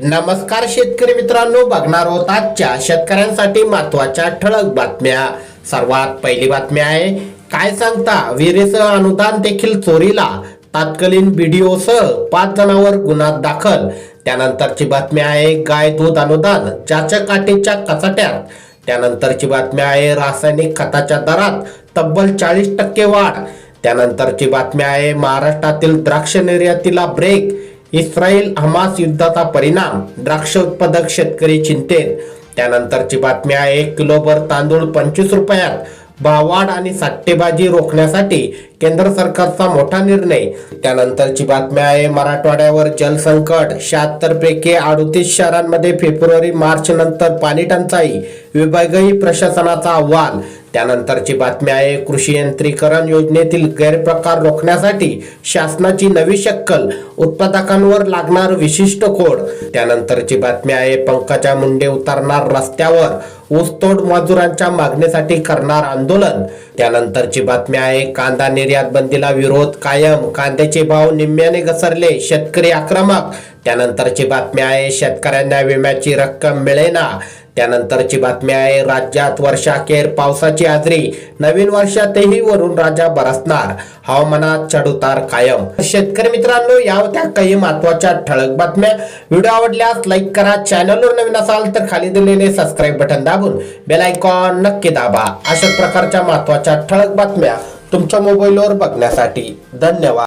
नमस्कार शेतकरी मित्रांनो बघणार आहोत आजच्या शेतकऱ्यांसाठी महत्त्वाच्या ठळक बातम्या. सर्वात पहिली बातमी आहे काय सांगता विहिरीसह अनुदान देखील चोरीला तात्कालीन बीडीओसह पाच जणांवर गुन्हा दाखल. त्यानंतरची बातमी आहे गाय दूध अनुदान चाच्या काठीच्या कचाट्यात. त्यानंतरची बातमी आहे रासायनिक खताच्या दरात तब्बल चाळीस टक्के वाढ. त्यानंतरची बातमी आहे महाराष्ट्रातील द्राक्ष निर्यातीला ब्रेक इस्रायल हमास युद्धाचा परिणाम द्राक्ष उत्पादक शेतकरी चिंतेत. त्यानंतरची बातमी आहे एक किलोभर तांदूळ पंचवीस रुपयात. भाववाढ आणि साठेबाजी रोखण्यासाठी केंद्र सरकारचा मोठा निर्णय. त्यानंतरची बातमी आहे मराठवाड्यावर जलसंकट. शहात्तर पैकी अडतीस शहरांमध्ये फेब्रुवारी मार्च नंतर पाणी टंचाई. विभागीय प्रशासनाचा अहवाल त्यानंतरची बातमी आहे कृषी यंत्रीकरण योजनेतील गैरप्रकार रोखण्यासाठी शासनाची नवी शक्कल उत्पादकांवर लागणार विशिष्ट कोड त्यानंतरची बातमी आहे पंकजा मुंडे उतरणार रस्त्यावर ऊसतोड मजुरांच्या मागणीसाठी करणार आंदोलन. त्यानंतरची बातमी आहे कांदा निर्यात बंदीला विरोध कायम कांद्याचे भाव निम्म्याने घसरले शेतकरी आक्रमक. त्यानंतरची बातमी आहे शेतकऱ्यांना विम्याची रक्कम मिळेना. त्यानंतरची बातमी आहे राज्यात वर्षाखेर पावसाची आजरी. नवीन वर्षातही वरून राजा बरसणार. हवामानात चढउतार कायम. शेतकरी मित्रांनो या होत्या काही महत्त्वाच्या ठळक बातम्या. व्हिडिओ आवडल्यास लाईक करा. चॅनलवर नवीन असाल तर खाली दिलेले सबस्क्राईब बटन दाबून बेल आयकॉन नक्की दाबा. अशा प्रकारच्या महत्त्वाच्या ठळक बातम्या तुमच्या मोबाईलवर बघण्यासाठी धन्यवाद.